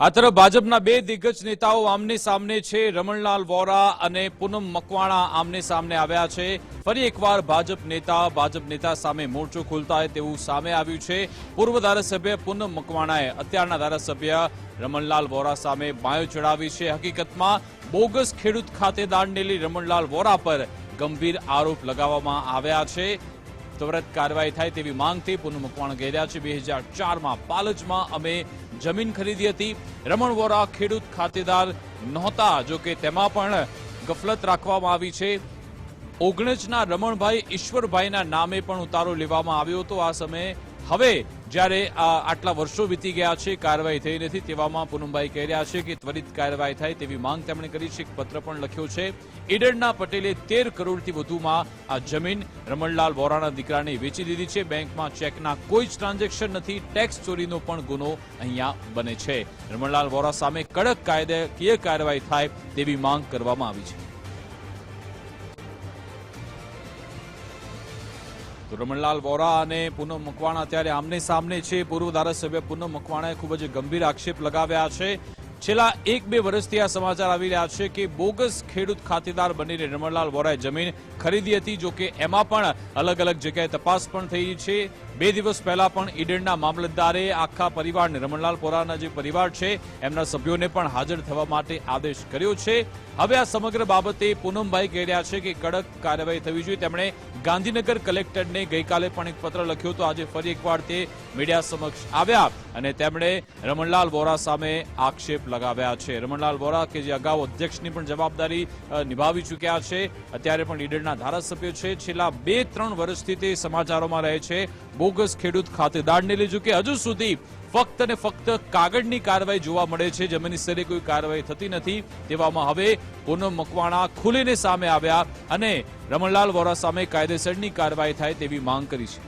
આ તરફ ભાજપના બે દિગ્ગજ નેતાઓ આમને સામને છે. રમણલાલ વોરા અને પૂનમ મકવાણા આમને સામને આવ્યા છે. ફરી એકવાર ભાજપ નેતા ભાજપ નેતા સામે મોરચો ખોલતા તેવું સામે આવ્યું છે. પૂર્વ ધારાસભ્ય પૂનમ મકવાણાએ અત્યારના ધારાસભ્ય રમણલાલ વોરા સામે બાયો ચડાવી છે. હકીકતમાં બોગસ ખેડૂત ખાતેદારને રમણલાલ વોરા પર ગંભીર આરોપ લગાવવામાં આવ્યા છે. ત્વરિત કાર્યવાહી થાય તેવી માંગથી પૂનમ મકવાણા છે. બે હજાર ચારમાં પાલજમાં અમે જમીન ખરીદી હતી. રમણ વોરા ખેડૂત ખાતેદાર નહોતા, જો કે તેમાં પણ ગફલત રાખવામાં આવી છે. ઓગણજના રમણભાઈ ઈશ્વરભાઈના નામે પણ ઉતારો લેવામાં આવ્યો હતો. આ સમયે હવે જ્યારે આટલા વર્ષો વીતી ગયા છે, કાર્યવાહી થઈ નથી, તેવામાં પૂનમભાઈ કહી રહ્યા છે કે ત્વરિત કાર્યવાહી થાય તેવી માંગ તેમણે કરી છે. એક પત્ર પણ લખ્યો છે. ઈડરના પટેલે તેર કરોડથી વધુમાં આ જમીન રમણલાલ વોરાના દીકરાને વેચી દીધી છે. બેંકમાં ચેકના કોઈ જ ટ્રાન્ઝેક્શન નથી. ટેક્સ ચોરીનો પણ ગુનો અહીંયા બને છે. રમણલાલ વોરા સામે કડક કાયદાકીય કાર્યવાહી થાય તેવી માંગ કરવામાં આવી છે. રમણલાલ વોરા અને પૂનમ મકવાણા અત્યારે આમને સામને છે. પૂર્વ ધારાસભ્ય પૂનમ મકવાણાએ ખૂબ જ ગંભીર આક્ષેપ લગાવ્યા છે. છેલ્લા એક બે વર્ષથી આ સમાચાર આવી રહ્યા છે કે બોગસ ખેડૂત ખાતેદાર બનીને રમણલાલ વોરાએ જમીન ખરીદી હતી, જો કે એમાં પણ અલગ અલગ જગ્યાએ તપાસ પણ થઈ છે. બે દિવસ પહેલા પણ ઈડનના મામલતદારે આખા પરિવારને રમણલાલ વોરાના જે પરિવાર છે, એમના સભ્યોને પણ હાજર થવા માટે આદેશ કર્યો છે. હવે આ સમગ્ર બાબતે પૂનમભાઈ કહી રહ્યા છે કે કડક કાર્યવાહી થવી જોઈએ. તેમણે ગાંધીનગર કલેક્ટરને ગઈકાલે પણ એક પત્ર લખ્યો હતો. આજે ફરી એકવાર તે મીડિયા સમક્ષ આવ્યા અને તેમણે રમણલાલ વોરા સામે આક્ષેપ લગાવ્યા છે. રમણલાલ વોરા કે જે અગાઉ અધ્યક્ષની પણ જવાબદારી નિભાવી ચૂક્યા છે. અત્યારે પણ ઈડરના ધારાસભ્ય છેલ્લા બે ત્રણ વર્ષથી તે સમાચારોમાં રહે છે. બોગસ ખેડૂત ખાતેદારને લીધું કે હજુ સુધી ફક્ત ને ફક્ત કાગળની કાર્યવાહી જોવા મળે છે. જમીની સ્તરે કોઈ કાર્યવાહી થતી નથી. તેવામાં હવે પૂનમ મકવાણા ખુલીને સામે આવ્યા અને રમણલાલ વોરા સામે કાયદેસરની કાર્યવાહી થાય તેવી માંગ કરી છે.